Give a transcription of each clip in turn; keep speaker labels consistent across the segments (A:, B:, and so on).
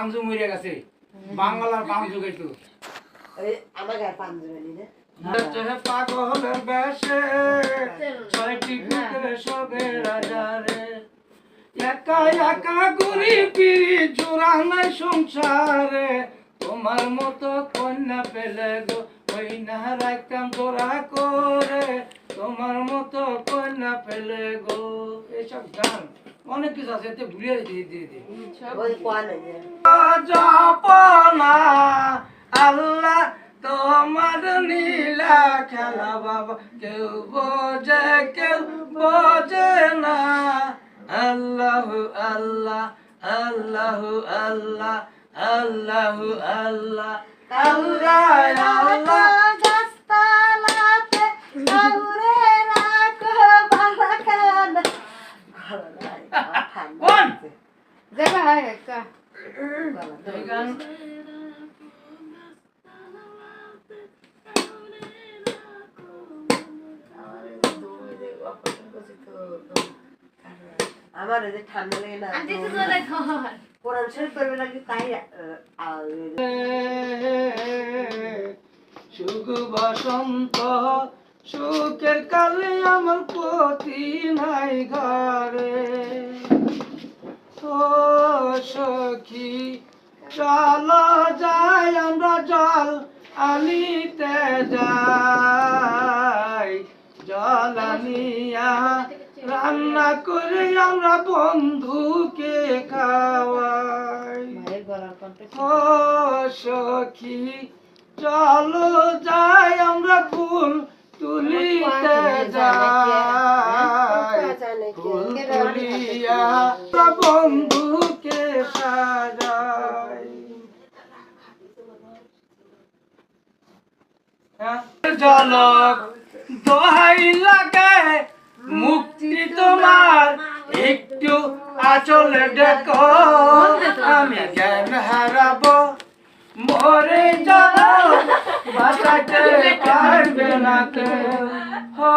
A: পাঞ্জু মরে গেছে। বাংলার পাঞ্জু
B: না
A: পাগলের বেশে ছয়টি কুকুরে সবে রাজারে একা একা ঘুরি ফিরি জোড়া নাই সংসারে। তোমার মতো কন্যা পেলে গো ওই না রাখতাম জোড়া করে। তোমার মতো কন্যা পেলে গো এইসব গান। অনেক কিছু আছে এতে ভুলিয়ে দিয়ে দিয়ে দিয়ে আল্লাহ তোমার নীলা খেলা বাবা। কেউ বোঝে কেউ বোঝে না। আল্লাহ আল্লাহ আল্লাহ আল্লাহ আল্লাহ। আল্লাহ আল্লাহ আল্লাহ।
B: আমার
A: এই
B: যে ঠান্ডা লাগে না কোরআন শরীফ করবে নাকি তাই
A: সুখ বসন্ত সুখের কালে আমার পতি নাই ঘরে। সখী চল যাই আমরা জল আনিতে যাই। জল আনিয়া রান্না করে আমরা বন্ধুকে খাওয়াই। ও সখী চলো যাই আমরা ফুল তুলিতে যাই। জলক মুক্তি তোমার একটু আচলে দেখো। আমি জ্ঞান হারাবো, মরে যাব, বাঁচাতে পারবে না হো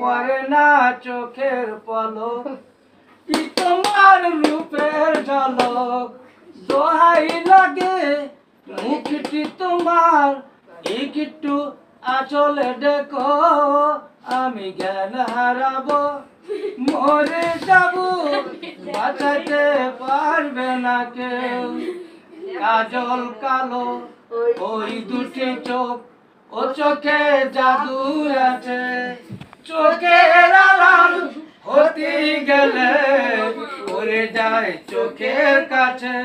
A: পরে না চোখের পলক। রূপের দোহাই লাগে। মুখটি তোমার, একটু আচলে দেখো আমি জ্ঞান হারাবো, মরে যাব। বাঁচাতে পারবে না কেউ। কাজল কালো, ওই দুটি চোখ। ও চোখে জাদু আছে। চোখের আড়াল যায় চোখের কাছে।